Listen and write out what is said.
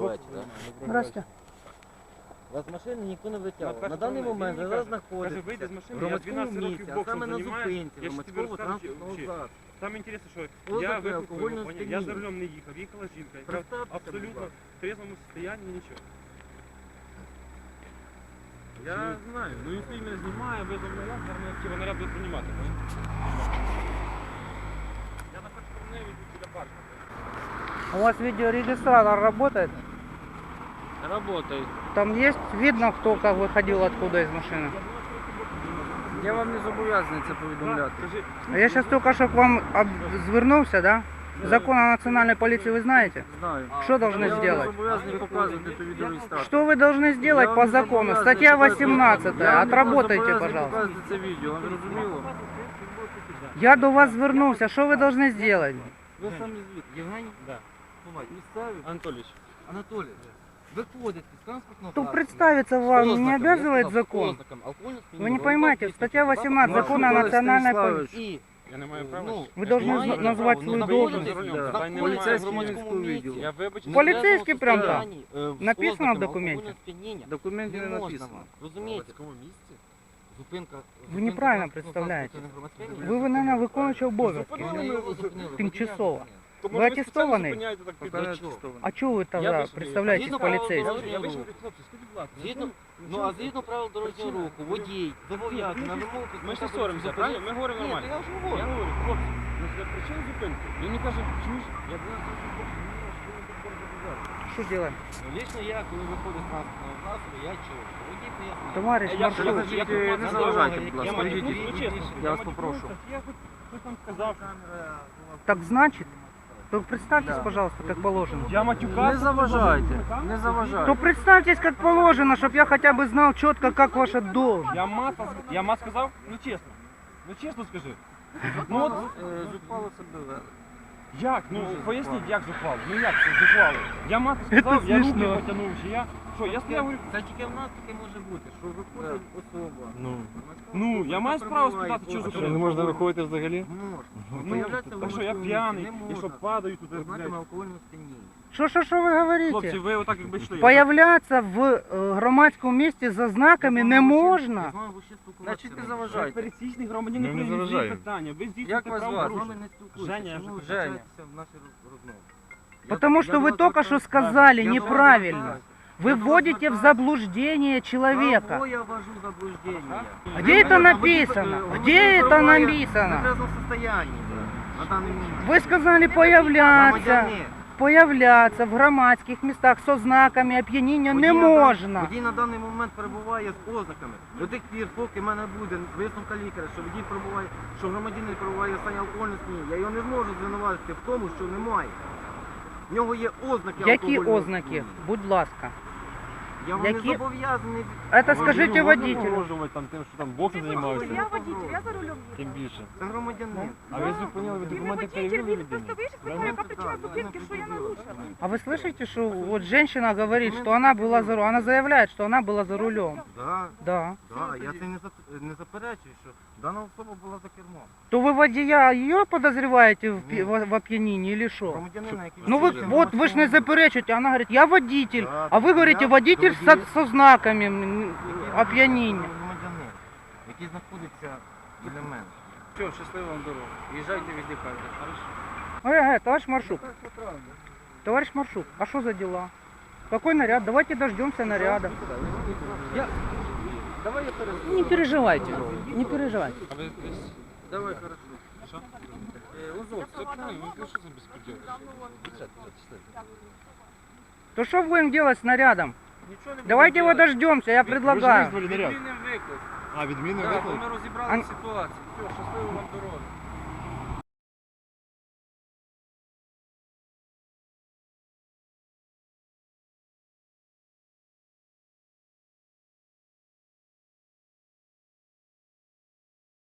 вечір. да? Здрасте. Вас з машини ніхто не витягував. На даний момент ви вийди в громадському місці, а саме на зупинці громадського транспортного засобу. Саме інтересне, що я поняв? я за рулем не їхав, їхала жінка, яка абсолютно в трезвому стані нічого. Я знаю, ну він стоїть мене знімає, зараз мене хотів наряд буде приймати. У вас видеорегистратор работает? Работает. Там есть видно, кто как выходил откуда из машины? Я вам не зобов'язаний це повідомляти. Скажи, А я сейчас только что к вам об- звернулся, да? Закон о национальной полиции вы знаете? Знаю. Что должны Я вам не сделать? зобов'язаний показувати ту відеореєстрацію. Что вы должны Я сделать вам по не закону? зобов'язаний Статья показувати- 18. Я вам не Отработайте, зобов'язаний пожалуйста. показувати це відео, вам зрозуміло? Я до вас звернулся. Что вы должны сделать? Ви самі звідки? Євгеній? Да. Місцеві? Анатолійович, Анатолій, виходите з транспортного То засобу. представиться вам не Ознаками, я обязывает сказав, закон? ознаками алкогольного Вы не сп'яніння, поймаете, алкоголь, статья 18 Ну, закона о Микола национальной Станіславович, полиции. І, я не маю права. ну, Ви должны маєте зна- назвати право, свою ну, должность. знаходитесь, Да. да, Та й немає поліцейський в громадському громадському відділу. Я вибачте. Поліцейський прям там. Стані, е, з Написано в ознаками документі? алкогольного сп'яніння Документе не не можна написано. вам, Розумієте? Зупинка. Ви неправильно представляєте. Ви, ви, наверное, виконуючий обов'язки. Тимчасово. То, Ви спеціально атестований? зупиняєте так під- чого? А чого ви Я тогда вийшов, представляєтесь Згідно правил поліцейським? дорожнього Я вийшов, руху. хлопці, скажіть, будь ласка, Згідно, ну, ну а згідно правил дорожнього Причина? руху, водій зобов'язаний на вимогу Ми ж не зупинити. правильно? Ми говоримо Ні, то нормально. я ж Я говорю. говорю, хлопці, ну це причина зупинки. Він мені каже, чуєш, я 12 років боксу, мені аж не добре. Що делаем? Ну, Лично я, коли виходив з транспортного засобу, я чув. що Водій пояснив. Товариш Е, я- маршрут. я- Значить, я- е, я- не я- заважайте, я- будь я ласка, маніпулюю, відійдіть. ну, чесно, Я вас маніпулюю, попрошу. Я хоч хтось там сказав. Так значит, то представьтесь, пожалуйста, как положено. Я матюка. Не заважайте, не заважайте. То представьтесь, как положено, чтобы я хотя бы знал четко, как ваша должность. Я мата, я мат сказав? Ну чесно. Ну чесно скажи. Ну от, Е, себе вели. Як? Ну Дуже поясніть, як зухвало? Ну як це зухвало? Я мати сказав, я руки смішно. потягнув, чи я. Що, я стояв говорю, Це тільки в нас таке може бути, що виходить особа. ну, ну, я маю справу спитати, що за зупинив. можна виходити взагалі? Можна. Ну, Появляться в так що я п'яний, і що падаю туди, Ознаками блядь. алкогольного сп'яніння. Что, что, что вы Хлопці, говорите? ви отак якби йшли. Появляться в э, громадському місті за знаками не Я можна. з вами ще спілкуватися Значить, не не можу. заважайте. Пересічний громадянин Ми не України є заважаємо. питання. Ви здійснюєте Як вас звати? З правопорушення. вами не спілкуюся. Женя, я Чому вже ви кажу. втручаєтеся в наші роз- розмови? Я- Потому я что до вы вас только что звертаюся- сказали Я до вас неправильно. звертаюся. Вы Я до вас вводите в звертаюся. заблуждение человека. Кого я ввожу в заблуждение? А где это написано? Где это написано? В трезвом состоянии, да, на данный момент. Вы сказали появляться, Громадянин. появляться в громадських містах з ознаками оп'яніння не можна. Водій на даний момент перебуває з ознаками. До тих пір, поки в мене буде висновка лікаря, що водій перебуває, що громадянин перебуває в стані алкогольного сп'яніння, я його не зможу звинуватити в тому, що немає. В нього є ознаки Які алкогольного ознаки? сп'яніння. Будь ласка. Я вам Які? не зобов'язаний. Это скажите водителю. Погрожувати там тим, що там боксом займався, Я водитель, я за рулем. тим більше. Це громадянин. А ви зупинили, ви документи перевірили людині? яка причина зупинки, що я нарушила. А вы слышите, что вот женщина говорит, что она была за рулем. Она заявляет, что она была за рулем. Да, Да. да, я це не, зап- не заперечую, що дана особа була за кермом. То вы водія ее подозреваете в, пи- в, в опьянении или что? Громадянина, який Ну вы, виходить на вот вы ж не маршрут. заперечуєте, она говорит, я водитель, Да, а вы говорите, я водитель со, водитель. со знаками м, опьянения. Громадянин, який знаходиться біля мене. Все, щасливо вам дорогу. Їжджайте віддихайте. Эй, эй, товарищ Маршук, товарищ Маршук, а что за дела? Какой наряд? Давайте дождемся наряда. Давай я перейду. Не переживайте, не переживайте. А ви десь... Давай, хорошо. Що? Е, Узок, Це правильно, ну що за безпреділ? То что будем делать с нарядом? нічого не Давайте его будемо дождемся, я предлагаю. робити. Відмінимо виклик. А, відмінний Так, виклик? ми розібрали ситуацію. Все, щасливо вам дорогу.